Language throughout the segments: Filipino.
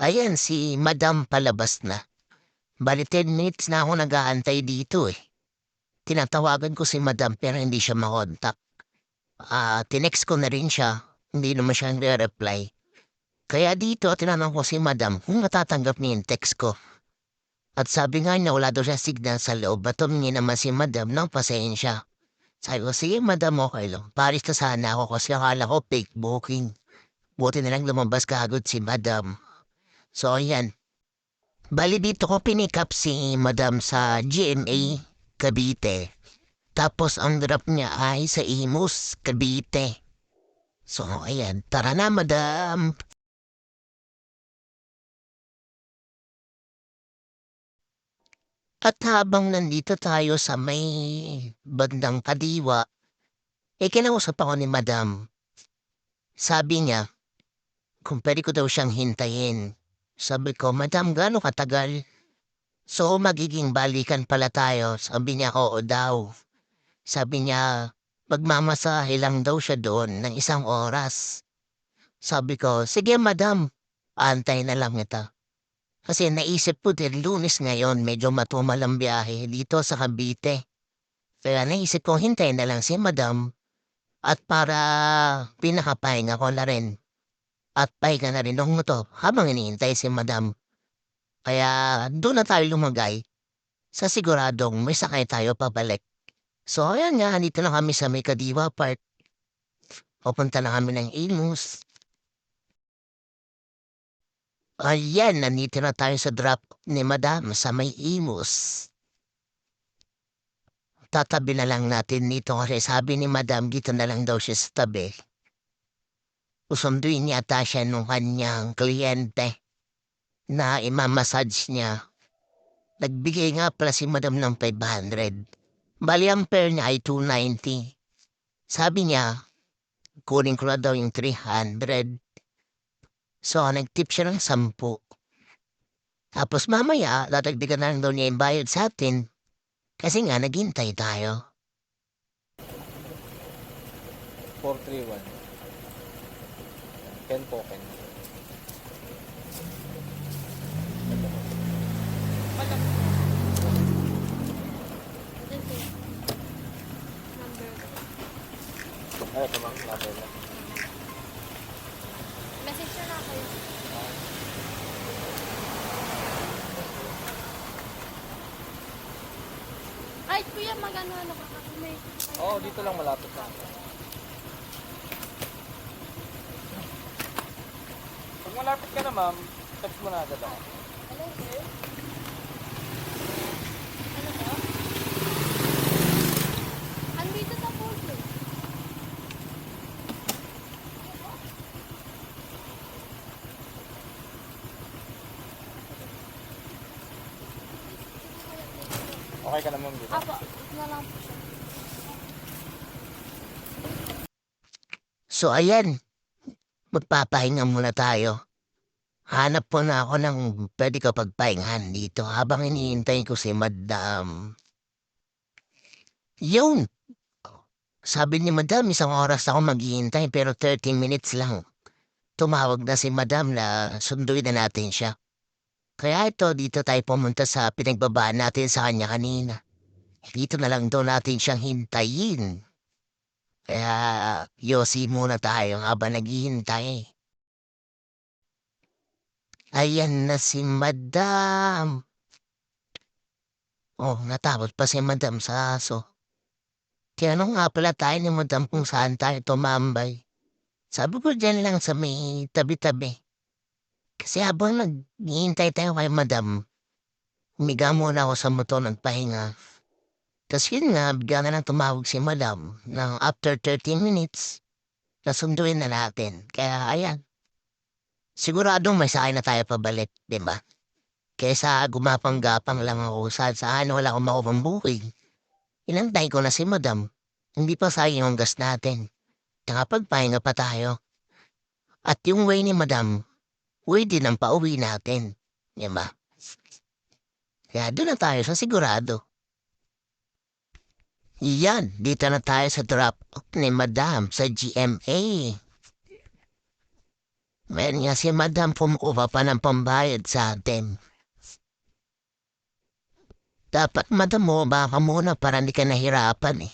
Ayan, si Madam palabas na. Bali 10 minutes na ako nag-aantay dito eh. Tinatawagan ko si Madam pero hindi siya makontak. Ah, tinext ko na rin siya. Hindi naman siya nire-reply. Kaya dito, tinanong ko si Madam kung natatanggap niya yung text ko. At sabi nga niya wala daw siya signal sa loob at humingi naman si Madam ng pasensya. Sabi ko, sige Madam, okay lang. Paris na sana ako kasi akala ko fake booking. Buti na lang lumabas kaagad si Madam. So, ayan. Bali dito ko pinick up si Madam sa GMA Cavite. Tapos ang drop niya ay sa Imus, Cavite. So, ayan. Tara na, Madam. At habang nandito tayo sa may bandang kadiwa, eh kinausap ako ni Madam. Sabi niya, kung pwede ko daw siyang hintayin. Sabi ko, Madam, gaano katagal? So, magiging balikan pala tayo. Sabi niya, oo daw. Sabi niya, magmamasahe lang daw siya doon ng isang oras. Sabi ko, sige madam, antay na lang ito. Kasi naisip ko din lunes ngayon, medyo matumal ang biyahe dito sa Cavite. Kaya naisip ko, hintayin na lang si madam. At para pinakapahinga ko na rin. At pahinga na rin nung to habang iniintay si madam. Kaya doon na tayo lumagay sa siguradong may sakay tayo pabalik. So ayan nga, dito na kami sa may Kadiwa Park. Pupunta na kami ng Imus. Ayan, nandito na tayo sa drop ni Madam sa may Imus. Tatabi na lang natin dito kasi sabi ni Madam dito na lang daw siya sa tabi. Usunduin yata siya nung kanyang kliyente na imamassage niya. Nagbigay nga pala si Madam ng 500. Bali ang pair niya ay 290. Sabi niya, kunin ko na daw yung 300. So, nag-tip siya ng 10. Tapos mamaya, dadagdagan na lang daw niya yung bayad sa atin. Kasi nga, naghintay tayo. 431. Pen po, pen. Ay, ito ma'am, number lang. Message na lang kayo. Kahit kuya magano ano ka may Oo, dito lang malapit sa malapit ka na ma'am, text mo na agad ako. Hello sir? Ano to? Andito sa puso. Okay ka na ma'am dito? Apo, ito na lang po siya. So, ayan. Magpapahinga muna tayo. Hanap po na ako ng pwede ko pagpahingahan dito habang iniintay ko si Madam. Yun! Sabi ni Madam, isang oras ako maghihintay pero 30 minutes lang. Tumawag na si Madam na sunduin na natin siya. Kaya ito, dito tayo pumunta sa pinagbabaan natin sa kanya kanina. Dito na lang daw natin siyang hintayin. Kaya, yosi muna tayo habang naghihintay. Ayan na si Madam. Oh, natapos pa si Madam sa aso. Kaya ano nga pala tayo ni Madam kung saan tayo tumambay. Sabi ko dyan lang sa may tabi-tabi. Kasi habang naghihintay tayo kay Madam, humiga muna ako sa motor nagpahinga. Tapos yun nga, bigla na lang tumawag si Madam ng after 13 minutes, nasunduin na natin. Kaya ayan, siguradong may sakay na tayo pabalik, di ba? Kesa gumapang-gapang lang ako sa saan wala akong booking. Inantay ko na si Madam. Hindi pa sayang ang gas natin. Nakapagpahinga pa tayo. At yung way ni Madam, way din ang pauwi natin. Di ba? Kaya doon na tayo sa sigurado. Yan, dito na tayo sa drop ni Madam sa GMA. Meron nga si madam pumukuha pa ng pambayad sa atin. Dapat madam mo baka muna para hindi ka nahirapan eh.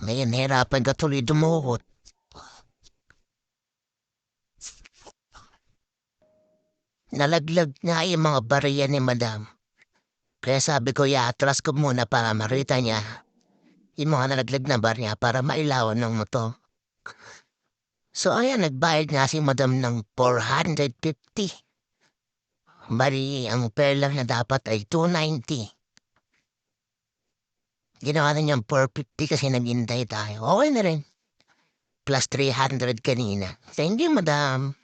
Ngayon nahirapan ka tuloy dumuhot. Nalaglag nga yung mga bariya ni madam. Kaya sabi ko, i-atras ko muna para makita niya yung mga nalaglag na bar para mailawan ng moto. So ayan, nagbayad nga si madam ng 450. Bali, ang fare lang na dapat ay 290. Ginawa na niyang 450 kasi naghintay tayo. Okay na rin. Plus 300 kanina. Thank you, madam.